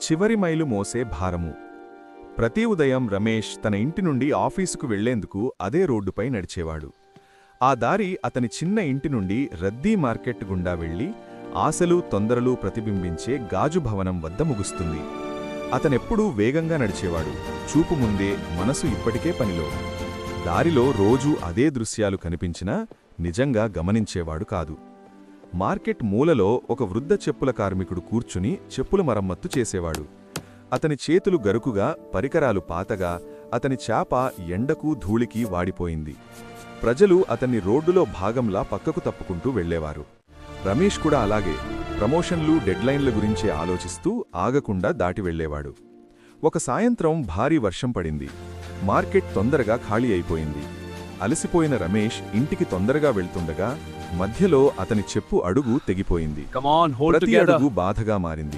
చివరి మైలు మోసే భారము. ప్రతి ఉదయం రమేష్ తన ఇంటి నుండి ఆఫీసుకు వెళ్ళేందుకు అదే రోడ్డుపై నడిచేవాడు. ఆ దారి అతని చిన్న ఇంటి నుండి రద్దీ మార్కెట్ గుండా వెళ్ళి ఆశలు తొందరలు ప్రతిబింబించే గాజు భవనం వద్ద ముగుస్తుంది. అతనెప్పుడూ వేగంగా నడిచేవాడు. చూపు ముందే మనసు ఇప్పటికే పనిలో. దారిలో రోజూ అదే దృశ్యాలు కనిపించినా నిజంగా గమనించేవాడు కాదు. మార్కెట్ మూలలో ఒక వృద్ధ చెప్పుల కార్మికుడు కూర్చుని చెప్పుల మరమ్మత్తు చేసేవాడు. అతని చేతులు గరుకుగా పరికరాలు పాతగా అతని చాప ఎండకు ధూళికి వాడిపోయింది. ప్రజలు అతన్ని రోడ్డులో భాగంలా పక్కకు తప్పుకుంటూ వెళ్ళేవారు రమేష్ కూడా అలాగే ప్రమోషన్లు డెడ్లైన్ల గురించే ఆలోచిస్తూ ఆగకుండా దాటి వెళ్ళేవాడు ఒక సాయంత్రం భారీ వర్షం పడింది. మార్కెట్ తొందరగా ఖాళీ అయిపోయింది. అలసిపోయిన రమేష్ ఇంటికి తొందరగా వెళ్తుండగా మధ్యలో అతని చెప్పు అడుగు తెగిపోయింది. ప్రతి. అడుగు బాధగా మారింది.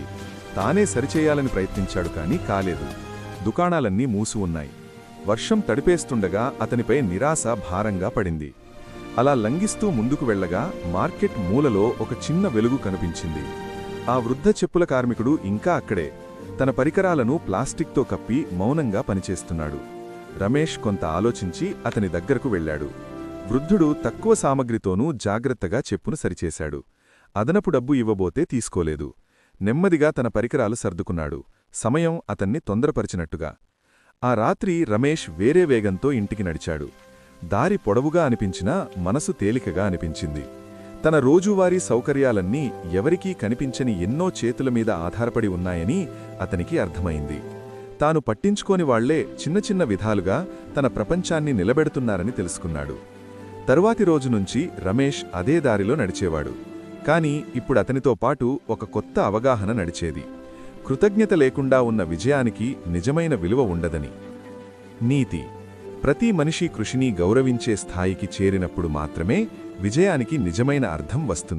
తానే సరిచేయాలని ప్రయత్నించాడు కాని కాలేదు. దుకాణాలన్నీ మూసి ఉన్నాయి. వర్షం తడిపేస్తుండగా అతనిపై నిరాశ భారంగా పడింది. అలా లంఘిస్తూ ముందుకు వెళ్ళగా మార్కెట్ మూలలో ఒక చిన్న వెలుగు కనిపించింది. ఆ వృద్ధ చెప్పుల కార్మికుడు ఇంకా అక్కడే. తన పరికరాలను ప్లాస్టిక్తో కప్పి మౌనంగా పనిచేస్తున్నాడు. రమేష్ కొంత ఆలోచించి అతని దగ్గరకు వెళ్ళాడు. వృద్ధుడు తక్కువ సామగ్రితోనూ జాగ్రత్తగా చెప్పును సరిచేశాడు. అదనపు డబ్బు ఇవ్వబోతే తీసుకోలేదు. నెమ్మదిగా తన పరికరాలు సర్దుకున్నాడు. సమయం అతన్ని తొందరపరిచినట్టుగా. ఆ రాత్రి రమేష్ వేరే వేగంతో ఇంటికి నడిచాడు. దారి పొడవుగా అనిపించినా మనసు తేలికగా అనిపించింది. తన రోజువారీ సౌకర్యాలన్నీ ఎవరికీ కనిపించని ఎన్నో చేతుల మీద ఆధారపడి ఉన్నాయని అతనికి అర్థమైంది. తాను పట్టించుకోని వాళ్ళే చిన్న చిన్న విధాలుగా తన ప్రపంచాన్ని నిలబెడుతున్నారని తెలుసుకున్నాడు. తరువాతి రోజు నుంచి రమేష్ అదే దారిలో నడిచేవాడు. కాని ఇప్పుడు అతనితో పాటు ఒక కొత్త అవగాహన నడిచేది. కృతజ్ఞత లేకుండా ఉన్న విజయానికి నిజమైన విలువ ఉండదని. నీతి. ప్రతి మనిషి కృషిని గౌరవించే స్థాయికి చేరినప్పుడు మాత్రమే విజయానికి నిజమైన అర్థం వస్తుంది.